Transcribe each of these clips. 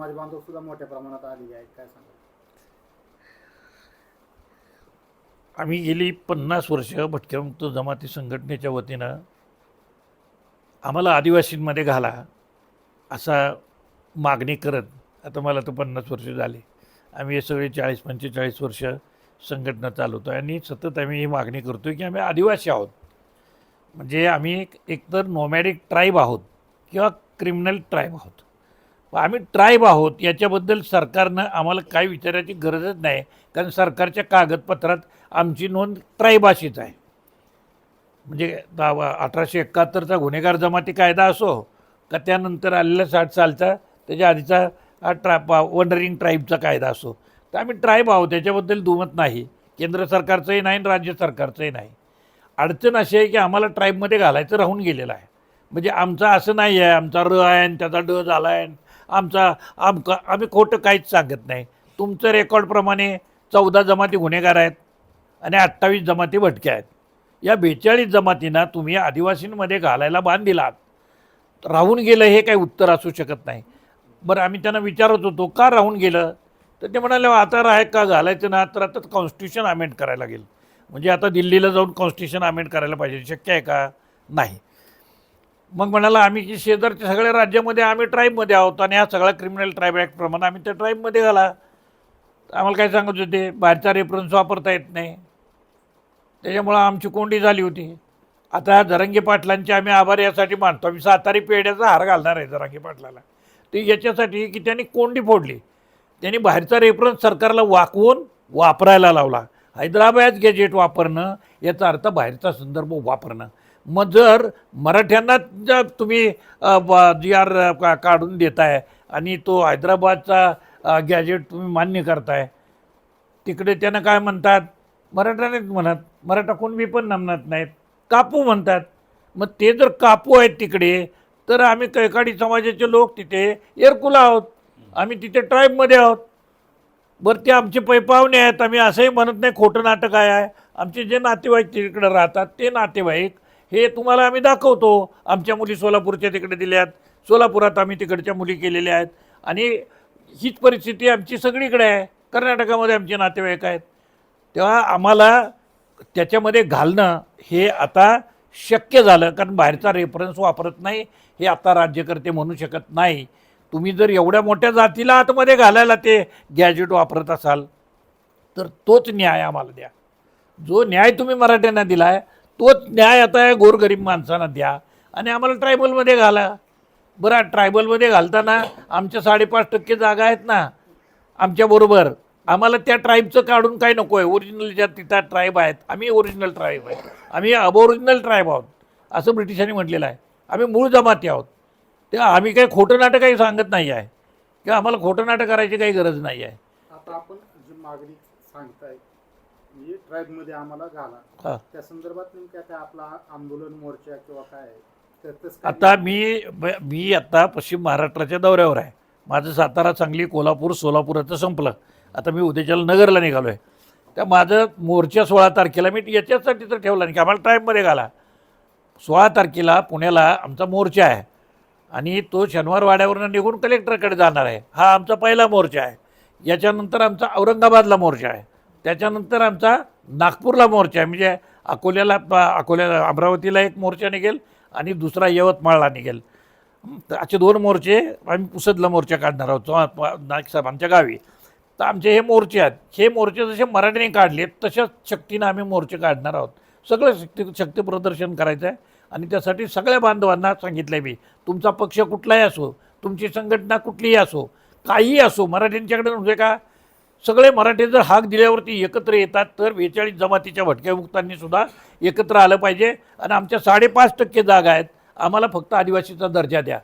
समाज बांधव सुद्धा मोठ्या प्रमाणात आलेले आहेत काय सांगा आम्ही गेली पन्नास वर्ष भटक्यामुक्त जमाती संघटनेच्या वतीनं आम्हाला आदिवासींमध्ये घाला असा मागणी करत आता मला तर पन्नास वर्ष झाली. आम्ही हे सगळे चाळीस पंचेचाळीस वर्ष संघटना चालवतो आणि सतत आम्ही ही मागणी करतो की आम्ही आदिवासी आहोत. म्हणजे आम्ही एक एकतर नोमॅडिक ट्राईब आहोत किंवा क्रिमिनल ट्राईब आहोत. आम्ही ट्राईब आहोत. याच्याबद्दल सरकारनं आम्हाला काय विचारायची गरजच नाही. कारण सरकारच्या कागदपत्रात आमची नोंद ट्राईब अशीच आहे. म्हणजे दावा अठराशे एकाहत्तरचा गुन्हेगार जमाती कायदा असो का त्यानंतर आलेला साठ सालचा त्याच्या आधीचा हा ट्रा वंडरिंग ट्राईबचा कायदा असो. तर आम्ही ट्राईब आहोत त्याच्याबद्दल दुमत नाही. केंद्र सरकारचंही नाही आणि राज्य सरकारचंही नाही. अडचण अशी आहे की आम्हाला ट्राईबमध्ये घालायचं राहून गेलेलं आहे. म्हणजे आमचं असं नाही आहे आमचा र आहे आणि त्याचा ड झाला आहे आमचा आमका आम्ही खोटं काहीच सांगत नाही. तुमचं रेकॉर्डप्रमाणे चौदा जमाती गुन्हेगार आहेत आणि अठ्ठावीस जमाती भटक्या आहेत. या बेचाळीस जमातींना तुम्ही आदिवासींमध्ये घालायला बांध दिलात. राहून गेलं हे काही उत्तर असू शकत नाही. बरं आम्ही त्यांना विचारत होतो का राहून गेलं? तर ते म्हणाले आता राह का घालायचं ना? तर आता कॉन्स्टिट्यूशन अमेंड करायला लागेल. म्हणजे आता दिल्लीला जाऊन कॉन्स्टिट्यूशन अमेंड करायला पाहिजे. शक्य आहे का? नाही. मग म्हणाला आम्ही की शेजारच्या सगळ्या राज्यामध्ये आम्ही ट्राईबमध्ये आहोत आणि हा सगळा क्रिमिनल ट्राईब ॲक्टप्रमाणे आम्ही त्या ट्राईबमध्ये घाला. आम्हाला काय सांगत होते बाहेरचा रेफरन्स वापरता येत नाही. त्याच्यामुळं आमची कोंडी झाली होती. आता ह्या जरंगे पाटलांचे आम्ही आभार यासाठी मानतो. आम्ही सातारी पेढ्याचा हार घालणार आहे जरांगे पाटलाला. ते याच्यासाठी की त्यांनी कोंडी फोडली. त्यांनी बाहेरचा रेफरन्स सरकारला वाकवून वापरायला लावला. हैदराबाद गॅजेट वापरणं याचा अर्थ बाहेरचा संदर्भ वापरणं. मग जर मराठ्यांना जर तुम्ही जी आर का- काढून देताय आणि तो हैदराबादचा गॅजेट तुम्ही मान्य करताय तिकडे त्यांना काय म्हणतात? मराठा म्हणत मराठा कोण? पण नमनत नाहीत. कापू म्हणतात. मग ते जर कापू आहेत तिकडे तर आम्ही कैकाडी समाजाचे लोक तिथे एरकुला आहोत. आम्ही तिथे ट्राईबमध्ये आहोत. बरं ते आमचे पै पाहुणे आहेत. आम्ही असंही म्हणत नाही खोटं नाटक काय आहे. आमचे जे नातेवाईक तिकडे राहतात ते नातेवाईक हे तुम्हाला आम्ही दाखवतो. आमच्या मुली सोलापूरच्या तिकडे दिल्यात. सोलापुरात आम्ही तिकडच्या मुली केलेल्या आहेत. आणि हीच परिस्थिती आमची सगळीकडे आहे. कर्नाटकामध्ये आमचे नातेवाईक आहेत. तेव्हा आम्हाला त्याच्यामध्ये घालणं हे आता शक्य झालं. कारण बाहेरचा रेफरन्स वापरत नाही. हे आता राज्यकर्ते म्हणू शकत नाही. तुम्ही जर एवढ्या मोठ्या जातीला आतमध्ये घालायला ते गॅजेट वापरत असाल तर तोच न्याय आम्हाला द्या. जो न्याय तुम्ही मराठ्यांना दिला आहे तोच न्याय आता या गोरगरीब माणसांना द्या आणि आम्हाला ट्रायबलमध्ये घाला. बरं ट्रायबलमध्ये घालताना आमच्या साडेपाच टक्के जागा आहेत ना आमच्याबरोबर आम्हाला त्या ट्राईबचं काढून काय नको आहे. ओरिजिनल ज्या तिथं ट्राईब आहेत आम्ही ओरिजिनल ट्राईब आहे. आम्ही अबओरिजिनल ट्राईब आहोत असं ब्रिटिशांनी म्हटलेलं आहे. आम्ही मूळ जमाती आहोत. तेव्हा आम्ही काही खोटं नाटक काही सांगत नाही आहे. किंवा आम्हाला खोटं नाटक करायची काही गरज नाही आहे. आता आपण जी मागणी सांगताय म्हणजे ट्राईबमध्ये आम्हाला घाला. त्या संदर्भात नेमक्या काय आपला आंदोलन मोर्चा किंवा काय? तर आता मी मी आता पश्चिम महाराष्ट्राच्या दौऱ्यावर आहे. माझं सातारा सांगली कोल्हापूर सोलापुराचं संपलं. आता मी उद्याच्याला नगरला निघालो आहे त्या माझं मोर्चा सोळा तारखेला मी याच्यासाठी तर ठेवला नाही की आम्हाला टाईममध्ये घाला. सोळा तारखेला पुण्याला आमचा मोर्चा आहे. आणि तो शनिवार वाड्यावरनं निघून कलेक्टरकडे जाणार आहे. हा आमचा पहिला मोर्चा आहे. याच्यानंतर आमचा औरंगाबादला मोर्चा आहे. त्याच्यानंतर आमचा नागपूरला मोर्चा आहे. म्हणजे अकोल्याला प- अकोल्याला अमरावतीला एक मोर्चा निघेल आणि दुसरा यवतमाळला निघेल. तर असे दोन मोर्चे आम्ही पुसदला मोर्चा काढणार आहोत. चव्हाण- आमच्या गावी. तर आमचे हे मोर्चे आहेत. हे मोर्चे जसे मराठीने काढले तशाच शक्तीनं आम्ही मोर्चे काढणार आहोत. सगळं शक्ती शक्ती प्रदर्शन करायचं आहे. आणि त्यासाठी सगळ्या बांधवांना सांगितलं आहे मी तुमचा पक्ष कुठलाही असो तुमची संघटना कुठलीही असो काहीही असो मराठींच्याकडे म्हणजे का सगळे मराठी जर हाक दिल्यावरती एकत्र येतात तर बेचाळीस जमातीच्या भटक्यामुक्तांनी सुद्धा एकत्र आलं पाहिजे. आणि आमच्या साडेपाच टक्के जागा आहेत. आम्हाला फक्त आदिवासीचा दर्जा द्या.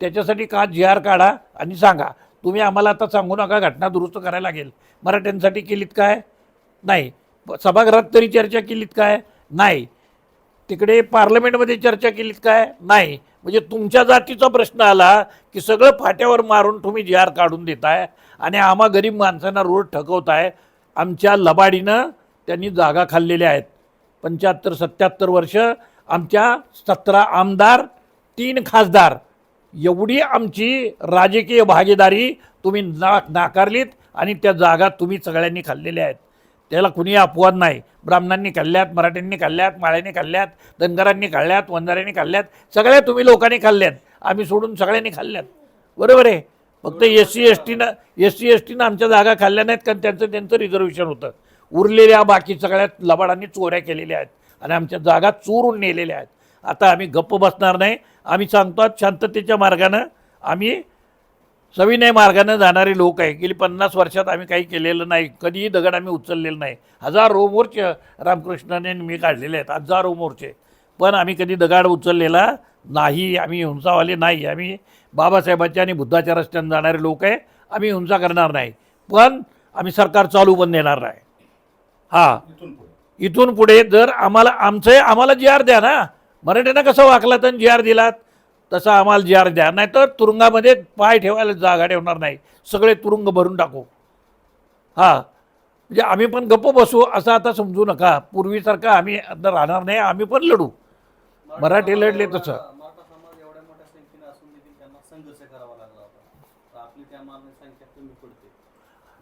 त्याच्यासाठी का जी आर काढा आणि सांगा. तुम्ही आम्हाला आता सांगू नका घटना दुरुस्त करायला लागेल. मराठ्यांसाठी केलीत काय? नाही. सभागृहात तरी चर्चा केलीत काय? नाही. तिकडे पार्लमेंटमध्ये चर्चा केलीत काय? नाही. म्हणजे तुमच्या जातीचा प्रश्न आला की सगळं फाट्यावर मारून तुम्ही जी आर काढून देताय आणि आम्हा गरीब माणसांना रोड ठकवताय आमच्या लबाडीनं त्यांनी जागा खाल्लेल्या आहेत. पंच्याहत्तर सत्याहत्तर वर्ष आमच्या सतरा आमदार तीन खासदार. एवढी आमची राजकीय भागीदारी तुम्ही ना नाकारलीत आणि त्या जागा तुम्ही सगळ्यांनी खाल्लेल्या आहेत. त्याला कुणी अपवाद नाही. ब्राह्मणांनी खाल्ल्यात मराठ्यांनी खाल्ल्यात माळ्यांनी खाल्ल्यात धनगरांनी खाल्ल्यात वंजाऱ्यांनी खाल्ल्यात सगळ्या तुम्ही लोकांनी खाल्ल्यात. आम्ही सोडून सगळ्यांनी खाल्ल्यात. बरोबर आहे? फक्त एस सी एस टीनं एस सी एस टीनं आमच्या जागा खाल्ल्या नाहीत कारण त्यांचं त्यांचं रिझर्वेशन होतं. उरलेल्या बाकी सगळ्या लबाडांनी चोऱ्या केलेल्या आहेत आणि आमच्या जागा चोरून नेलेल्या आहेत. आता आम्ही गप्प बसणार नाही. आम्ही सांगतो शांततेच्या मार्गानं आम्ही सविनय मार्गानं जाणारे लोक आहे. गेली पन्नास वर्षात आम्ही काही केलेलं नाही. कधीही दगड आम्ही उचललेलं नाही. हजारो मोर्चे रामकृष्णाने मी काढलेले आहेत. हजारो मोर्चे. पण आम्ही कधी दगड उचललेला नाही. आम्ही हिंसावाले नाही. आम्ही बाबासाहेबांच्या आणि बुद्धाच्या रस्त्यानं जाणारे लोक आहे. आम्ही हिंसा करणार नाही. पण आम्ही सरकार चालू पण देणार नाही. हां. इथून पुढे. इथून पुढे जर आम्हाला आमचं आम्हाला जी आर द्या ना. मराठ्यांना कसं वाकला तर जी आर दिलात? तसं आम्हाला जी आर द्या. नाहीतर तुरुंगामध्ये पाय ठेवायला जागा ठेवणार नाही. सगळे तुरुंग भरून टाकू. हां. म्हणजे आम्ही पण गप्प बसू असं आता समजू नका. पूर्वीसारखं आम्ही आता राहणार नाही आम्ही पण लढू. मराठी लढले तसं.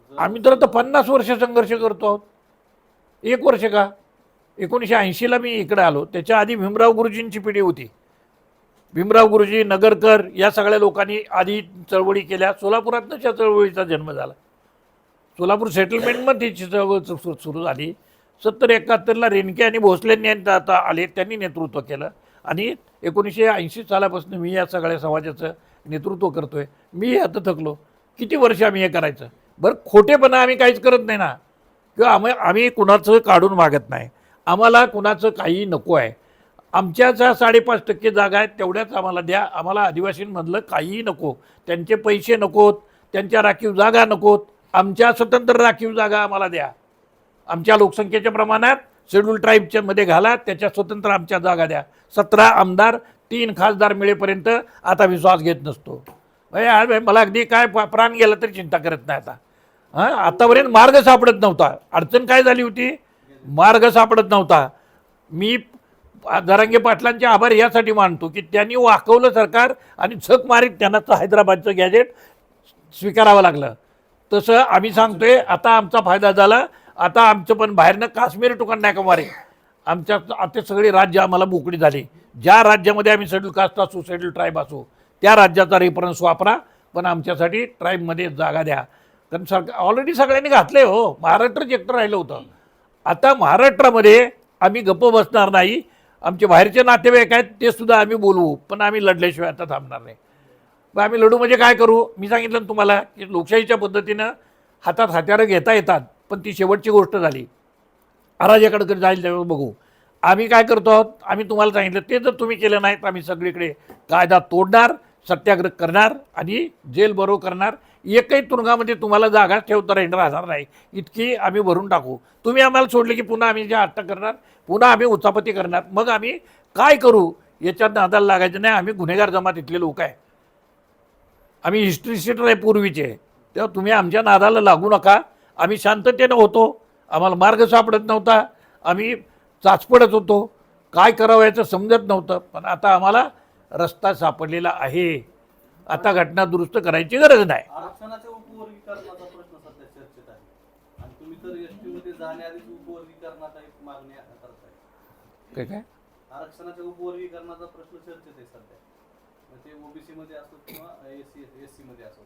जर- आम्ही तर आता पन्नास वर्ष संघर्ष करतो आहोत. एक वर्ष का? एकोणीसशे ऐंशीला मी इकडे आलो. त्याच्या आधी भीमराव गुरुजींची पिढी होती. भीमराव गुरुजी नगरकर या सगळ्या लोकांनी आधी चळवळी केल्या. सोलापुरातनं त्या चळवळीचा जन्म झाला. सोलापूर सेटलमेंटमध्ये चळवळ सु- सुरू झाली. सत्तर एकाहत्तरला रेणके आणि भोसलेंनी आता आले त्यांनी नेतृत्व केलं. आणि एकोणीसशे ऐंशी सालापासून मी या सगळ्या समाजाचं नेतृत्व करतो आहे मी आता थकलो. किती वर्ष आम्ही हे करायचं? बरं खोटेपणा आम्ही काहीच करत नाही ना. किंवा आम्ही आम्ही कुणाचं काढून मागत नाही. आम्हाला कुणाचं काही नको आहे आमच्याचा साडेपाच टक्के जागा आहेत तेवढ्याच आम्हाला द्या. आम्हाला आदिवासींमधलं काहीही नको. त्यांचे पैसे नकोत त्यांच्या राखीव जागा नकोत. आमच्या स्वतंत्र राखीव जागा आम्हाला द्या. आमच्या लोकसंख्येच्या प्रमाणात शेड्यूल ट्राईबच्या मध्ये घाला त्याच्या स्वतंत्र आमच्या जागा द्या. सतरा आमदार तीन खासदार मिळेपर्यंत आता विश्वास घेत नसतो. मला अगदी काय प्राण गेला तरी चिंता करत नाही आता. हां? आतापर्यंत मार्ग सापडत नव्हता. अडचण काय झाली होती? मार्ग सापडत नव्हता. मी दरंगे पाटलांचे आभार यासाठी मानतो की त्यांनी वाकवलं सरकार आणि झक मारीत त्यांना हैदराबादचं गॅजेट स्वीकारावं लागलं. तसं आम्ही सांगतोय आता आमचा फायदा झाला. आता आमचं पण बाहेरनं काश्मीर टुकन नाही कमारे आमच्या आता सगळी राज्य आम्हाला मोकळी झाली. ज्या राज्यामध्ये आम्ही शेड्यूल कास्ट असू शेड्यूल ट्राईब असू त्या राज्याचा रेफरन्स वापरा पण आमच्यासाठी ट्राईबमध्ये जागा द्या. कारण सरकार ऑलरेडी सगळ्यांनी घातले हो. महाराष्ट्रच एकटं राहिलं होतं. आता महाराष्ट्रामध्ये आम्ही गप्प बसणार नाही. आमचे बाहेरचे नातेवाईक आहेत ते सुद्धा आम्ही बोलवू पण आम्ही लढल्याशिवाय आता थांबणार नाही. मग आम्ही लढू म्हणजे काय करू? मी सांगितलं ना तुम्हाला की लोकशाहीच्या पद्धतीनं हातात हत्यारं घेता येतात पण ती शेवटची गोष्ट झाली. अराजाकडे कधी जाईल त्यावेळेस बघू. आम्ही काय करतो आहोत? आम्ही तुम्हाला सांगितलं ते जर तुम्ही केलं नाही तर आम्ही सगळीकडे कायदा तोडणार सत्याग्रह करणार आणि जेल बरो करणार. एकही तुरुंगामध्ये तुम्हाला जागा ठेवता राहणार राहणार नाही. इतकी आम्ही भरून टाकू. तुम्ही आम्हाला सोडले की पुन्हा आम्ही जे अटक करणार पुन्हा आम्ही उचापती करणार. मग आम्ही काय करू? याच्यात नादाला लागायचं नाही. आम्ही गुन्हेगार जमात इथले लोक आहे. आम्ही हिस्ट्री सीटर आहे पूर्वीचे. तेव्हा तुम्ही आमच्या नादाला लागू नका. आम्ही शांततेनं होतो. आम्हाला मार्ग सापडत नव्हता. आम्ही चाचपडत होतो. काय करावं याचं समजत नव्हतं. पण आता आम्हाला रस्ता सापडलेला आहे. आता घटना दुरुस्त करायची गरज नाही. आरक्षणाच्या उपवर्गीकरणाचा प्रश्न सध्या चर्चेत आहे. आणि तुम्ही तर एसटी मध्ये जाण्याआधीच उपवर्गीकरणाचा एक मागणी करताय. काय काय? आरक्षणाच्या उपवर्गीकरणाचा प्रश्न चर्चेत आहे सध्या. ते ओबीसी मध्ये असो किंवा एस सी एस सी मध्ये असो.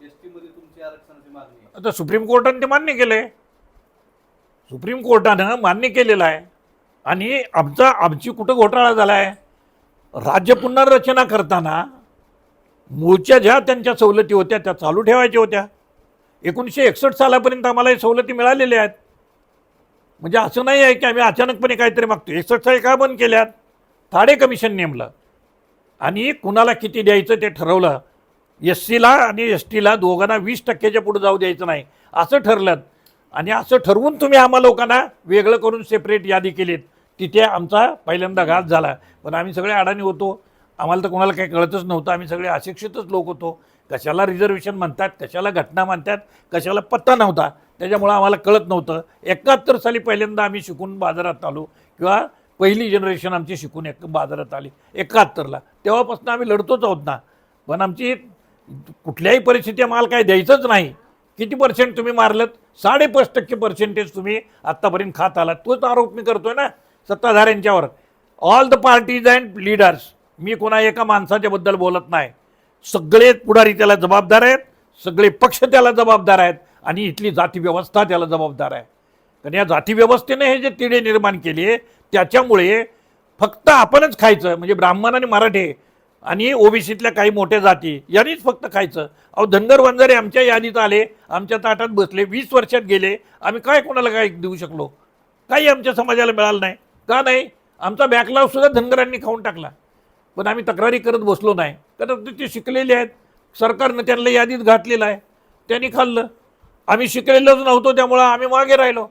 एस टी मध्ये तुमची आरक्षणाची मागणी आहे. आता सुप्रीम कोर्टाने ते मान्य केलं सुप्रीम कोर्टानं मान्य केलेलं आहे. आणि आमचा आमची कुठं घोटाळा झाला आहे राज्य पुनर्रचना करताना मूळच्या ज्या त्यांच्या सवलती होत्या त्या चालू ठेवायच्या होत्या. एकोणीसशे एकसष्ट सालापर्यंत आम्हाला हे सवलती मिळालेल्या आहेत. म्हणजे असं नाही आहे की आम्ही अचानकपणे काहीतरी मागतो एकसष्ट साली का बंद केल्यात? थाडे कमिशन नेमलं. आणि कुणाला किती द्यायचं ते ठरवलं? एस सीला आणि एस टीला दोघांना वीस टक्क्याच्या पुढे जाऊ द्यायचं नाही. असं ठरलं. आणि असं ठरवून तुम्ही आम्हा लोकांना वेगळं करून सेपरेट यादी केलीत. तिथे आमचा पहिल्यांदा घात झाला. पण आम्ही सगळे अडाणी होतो. आम्हाला तर कोणाला काही कळतच नव्हतं. आम्ही सगळे अशिक्षितच लोक होतो. कशाला रिझर्वेशन म्हणतात? कशाला घटना म्हणतात? कशाला पत्ता नव्हता? त्याच्यामुळं आम्हाला कळत नव्हतं. एकाहत्तर साली पहिल्यांदा आम्ही शिकून बाजारात आलो किंवा पहिली जनरेशन आमची शिकून एक बाजारात आली एकाहत्तरला. तेव्हापासून आम्ही लढतोच आहोत ना. पण आमची कुठल्याही परिस्थिती आम्हाला काय द्यायचंच नाही. किती पर्सेंट तुम्ही मारलत? साडेपाच टक्के पर्सेंटेज तुम्ही आत्तापर्यंत खात आलात. तोच आरोप मी करतोय ना सत्ताधाऱ्यांच्यावर. All the parties and leaders मी कोणा एका माणसाच्याबद्दल बोलत नाही. सगळे पुढारी त्याला जबाबदार आहेत सगळे पक्ष त्याला जबाबदार आहेत आणि इथली जाती व्यवस्था त्याला जबाबदार आहे. कारण या जाती व्यवस्थेने हे जे तिढे निर्माण केले त्याच्यामुळे फक्त आपणच खायचं म्हणजे ब्राह्मण आणि मराठे आणि ओबीसीतल्या काही मोठ्या जाती यांनीच फक्त खायचं. अहो धनगर वंजारे आमच्या यादीत आले आमच्या ताटात बसले वीस वर्षात गेले आम्ही काय कोणाला काय देऊ शकलो? काही आमच्या समाजाला मिळालं नाही. का नाही? आमचा बॅकलॉग सुद्धा धनगरांनी खाऊन टाकला. पण आम्ही तक्रारी करत बसलो नाही. कारण ते- शिकलेले आहेत. सरकारनं त्यांना यादीत घातलेलं आहे. त्यांनी खाल्लं. आम्ही शिकलेलोच नव्हतो त्यामुळं आम्ही मागे राहिलो.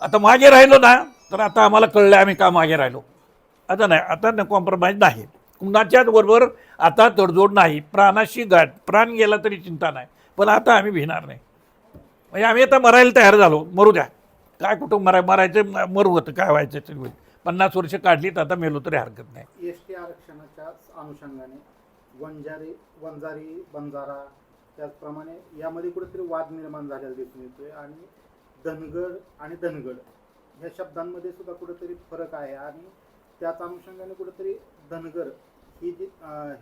आता मागे राहिलो ना तर आता आम्हाला कळलं आम्ही का मागे राहिलो. आता नाही आता न कॉम्प्रोमाइज नाही. कुणाच्याच बरोबर आता तडजोड नाही. प्राणाशी गाठ प्राण गेला तरी चिंता नाही. पण आता आम्ही भिणार नाही. म्हणजे आम्ही आता मरायला तयार झालो. मरू द्या. काय कुठं मराय मरायचं मरू होतं काय व्हायचं ते होईल. पन्नास वर्ष काढलीत आता मेलो तरी हरकत नाही. एस टी आरक्षणाच्या अनुषंगाने वंजारी वंजारी बंजारा त्याचप्रमाणे यामध्ये कुठेतरी वाद निर्माण झालेला दिसून येतोय आणि धनगड आणि धनगड ह्या शब्दांमध्ये सुद्धा कुठेतरी फरक आहे आणि त्याच अनुषंगाने कुठेतरी धनगर ही जी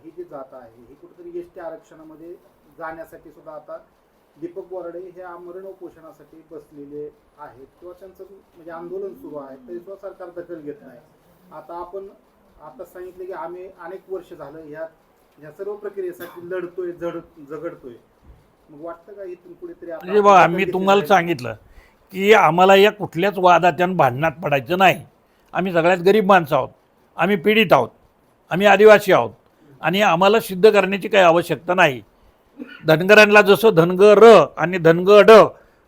ही जी जात आहे ही कुठेतरी एस टी आरक्षणामध्ये जाण्यासाठी सुद्धा आता दीपक बोराडे हे आमरण उपोषणासाठी बसलेले आहेत किंवा त्यांचं म्हणजे आंदोलन सुरू आहे तरी सुद्धा सरकार दखल घेत नाही. आता आपण आता सांगितले की आम्ही अनेक वर्ष झालं ह्या ह्या सर्व प्रक्रियेसाठी लढतोय जड झगडतोय. मग वाटतं का इथून कुठेतरी म्हणजे बघा दखल तुम्हाला सांगितलं की आम्हाला या कुठल्याच वादात आणि भांडणात पडायचं नाही. आम्ही सगळ्यात गरीब माणसं आहोत. आम्ही पीडित आहोत. आम्ही आदिवासी आहोत. आणि आम्हाला सिद्ध करण्याची काही आवश्यकता नाही. धनगरांना जसं धनगर आणि धनगड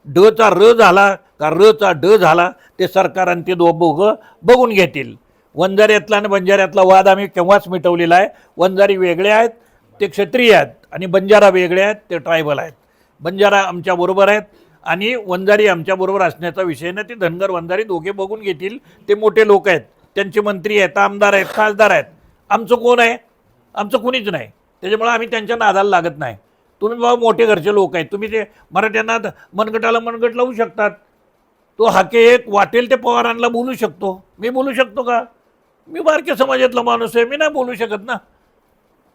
डचा र झाला का र चा ड झाला ते सरकार आणि ते दोघं बघून घेतील. वंजाऱ्यातला आणि बंजाऱ्यातला वाद आम्ही केव्हाच मिटवलेला आहे? वंजारी वेगळे आहेत ते क्षत्रिय आहेत आणि बंजारा वेगळे आहेत ते ट्रायबल आहेत. बंजारा आमच्याबरोबर आहेत आणि वंजारी आमच्याबरोबर असण्याचा विषय नाही. ते धनगर वंजारी दोघे बघून घेतील. ते मोठे लोक आहेत. त्यांचे मंत्री आहेत आमदार आहेत खासदार आहेत. आमचं कोण आहे? आमचं कुणीच नाही. त्याच्यामुळे आम्ही त्यांच्या नादाला लागत नाही. तुम्ही बाबा मोठे घरचे लोक आहेत. तुम्ही ते मराठ्यांना द- मनगटाला मनगट लावू शकतात. तो हाके एक वाटेल ते पवारांना बोलू शकतो. मी बोलू शकतो का? मी बारक्या समाजातला माणूस आहे मी नाही बोलू शकत ना.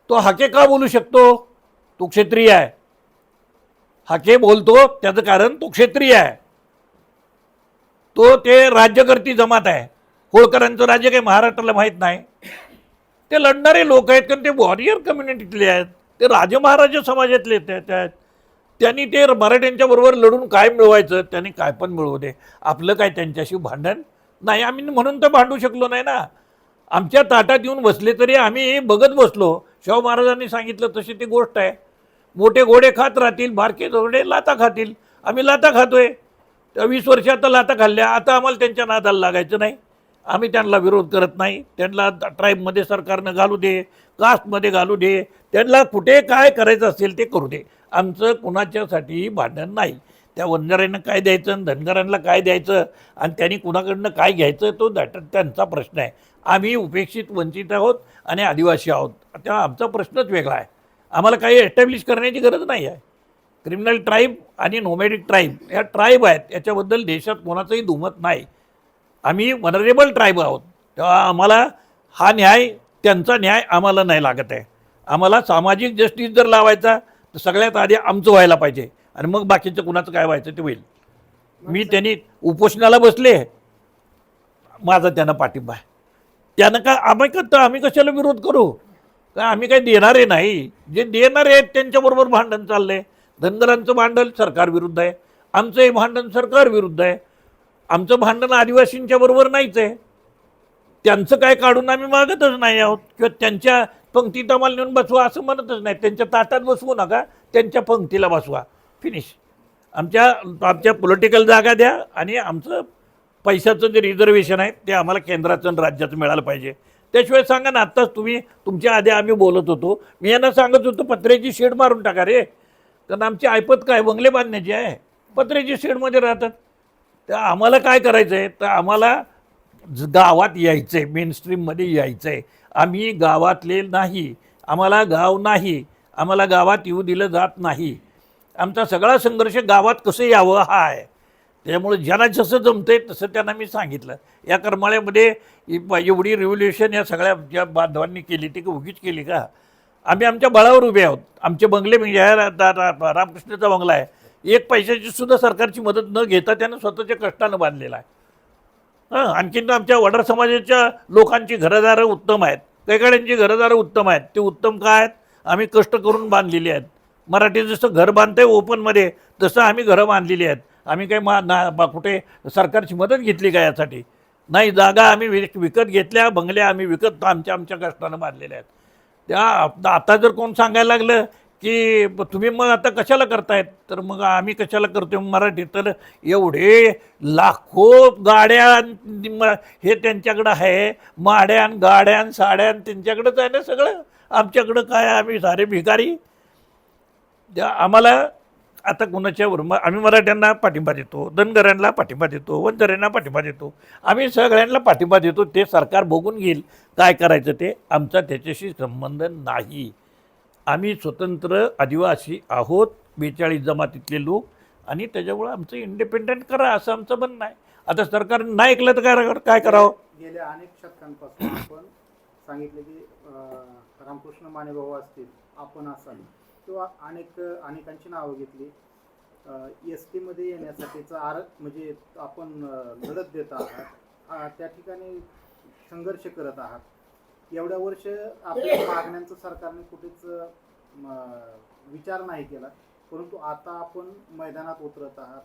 तो हाके का बोलू शकतो? तो क्षेत्रीय आहे. हाके बोलतो त्याचं कारण तो क्षेत्रीय आहे. तो ते राज्यकर्ती जमात आहे. होळकरांचं राज्य काही महाराष्ट्राला माहीत नाही. ते लढणारे लोक आहेत कारण ते वॉरियर कम्युनिटीतले आहेत. ते राजमहाराजा समाजातले ते आहेत त्यांनी ते मराठ्यांच्या बरोबर लढून काय मिळवायचं त्यांनी काय पण मिळवू दे. आपलं काय त्यांच्याशी भांडण नाही. आम्ही म्हणून तर भांडू शकलो नाही ना. आमच्या ताटात येऊन बसले तरी आम्ही बघत बसलो. शाहू महाराजांनी सांगितलं तशी ती गोष्ट आहे. मोठे घोडे खात राहतील बारके घोडे लाता खातील. आम्ही लाता खातोय. त्या वीस वर्ष आता लाता खाल्ल्या. आता आम्हाला त्यांच्या नादाला लागायचं नाही. आम्ही त्यांना विरोध करत नाही. त्यांना ट्राईबमध्ये सरकारनं घालू दे. कास्टमध्ये घालू दे त्यांना कुठे काय करायचं असेल ते करू दे. आमचं कुणाच्यासाठी भांडण नाही. त्या वंजाऱ्यांना काय द्यायचं आणि धनगरांना काय द्यायचं आणि त्यांनी कुणाकडनं काय घ्यायचं तो दॅट त्यांचा प्रश्न आहे. आम्ही उपेक्षित वंचित आहोत आणि आदिवासी आहोत. तेव्हा आमचा प्रश्नच वेगळा आहे. आम्हाला काही एस्टॅब्लिश करण्याची गरज नाही आहे. क्रिमिनल ट्राईब आणि नोमॅडिक ट्राईब ह्या ट्राईब आहेत. याच्याबद्दल देशात कोणाचंही दुमत नाही. आम्ही वनरेबल ट्राईब आहोत. तेव्हा आम्हाला हा न्याय त्यांचा न्याय आम्हाला नाही लागत आहे. आम्हाला सामाजिक जस्टिस जर लावायचा तर सगळ्यात आधी आमचं व्हायला पाहिजे. आणि मग बाकीचं कुणाचं काय व्हायचं ते होईल. मी त्यांनी उपोषणाला बसले माझा त्यांना पाठिंबा आहे. त्यानं का आम्ही का आम्ही कशाला विरोध करू? का आम्ही काही देणारे नाही? जे देणारे आहेत त्यांच्याबरोबर भांडण चाललंय. धनगरांचं भांडण सरकार विरुद्ध आहे. आमचंही भांडण सरकार विरुद्ध आहे. आमचं भांडण आदिवासींच्या बरोबर नाहीच आहे. त्यांचं काय काढून आम्ही मागतच नाही आहोत. किंवा त्यांच्या पंक्तीत आम्हाला नेऊन बसवा असं म्हणतच नाही. त्यांच्या ताटात बसवू नका त्यांच्या पंक्तीला बसवा. फिनिश आमच्या आमच्या पॉलिटिकल जागा द्या आणि आमचं पैशाचं जे रिझर्वेशन आहे ते आम्हाला केंद्राचं आणि राज्याचं मिळालं पाहिजे. त्याशिवाय सांगा ना आत्ताच तुम्ही तुमच्या आधी आम्ही बोलत होतो. मी यांना सांगत होतो पत्र्याची शेड मारून टाका रे. कारण आमची ऐपत काय बंगले बांधण्याची आहे. पत्र्याची शेडमध्ये राहतात. तर आम्हाला काय करायचं आहे तर आम्हाला गावात यायचं आहे मेन स्ट्रीममध्ये यायचं आहे आम्ही गावातले नाही आम्हाला गाव नाही आम्हाला गावात येऊ दिलं जात नाही. आमचा सगळा संघर्ष गावात कसं यावं हा आहे. त्यामुळे ज्यांना जसं जमतंय तसं त्यांना मी सांगितलं. या करमाळ्यामध्ये एवढी रिव्होल्युशन या सगळ्या ज्या बांधवांनी केली ती का उगीच केली का? आम्ही आमच्या बळावर उभे आहोत. आमचे बंगले म्हणजे रा- रामकृष्णाचा बंगला आहे. एक पैशाची सुद्धा सरकारची मदत न घेता त्यानं स्वतःच्या कष्टानं बांधलेला आहे. हां आणखीन आमच्या वडार समाजाच्या लोकांची घरदारं उत्तम आहेत. कैकाड्यांची घरदारं उत्तम आहेत. ते उत्तम काय आहेत? आम्ही कष्ट करून बांधलेली आहेत. मराठी जसं घर बांधतंय ओपनमध्ये तसं आम्ही घरं बांधलेली आहेत. आम्ही काही मा ना बा- कुठे सरकारची मदत घेतली का यासाठी? नाही जागा आम्ही विकत घेतल्या बंगल्या आम्ही विकत आमच्या आमच्या कष्टानं बांधलेल्या आहेत. त्या आता जर कोण सांगायला लागलं की तुम्ही मग आता कशाला करतायत? तर मग आम्ही कशाला करतोय मराठी तर एवढे लाखो गाड्या हे त्यांच्याकडं आहे. माड्यान गाड्यान साड्यान त्यांच्याकडंच आहे ना सगळं? आमच्याकडं काय आम्ही सारे भिकारी? त्या आम्हाला आता कुणाच्यावर? मग आम्ही मराठ्यांना पाठिंबा देतो धनगरांना पाठिंबा देतो वंजऱ्यांना पाठिंबा देतो. आम्ही सगळ्यांना पाठिंबा देतो. ते सरकार बघून घेईल काय करायचं ते. आमचा त्याच्याशी संबंध नाही. आम्ही स्वतंत्र आदिवासी आहोत बेचाळीस जमातीतले लोक आणि त्याच्यामुळं आमचं इंडिपेंडंट करा असं आमचं म्हणणं आहे. आता सरकार नाही ऐकलं तर काय काय करावं? गेल्या अनेक शतकांपासून आपण सांगितलं की रामकृष्ण मानेभाऊ असतील आपण असाल किंवा अनेक अनेकांची नावं घेतली. एस टीमध्ये येण्यासाठीचं आर म्हणजे आपण लढत देत आहात. त्या ठिकाणी संघर्ष करत आहात. एवढ्या वर्ष आपल्या मागण्यांचं सरकारने कुठेच म, विचार नाही केला. परंतु आता आपण मैदानात उतरत आहात.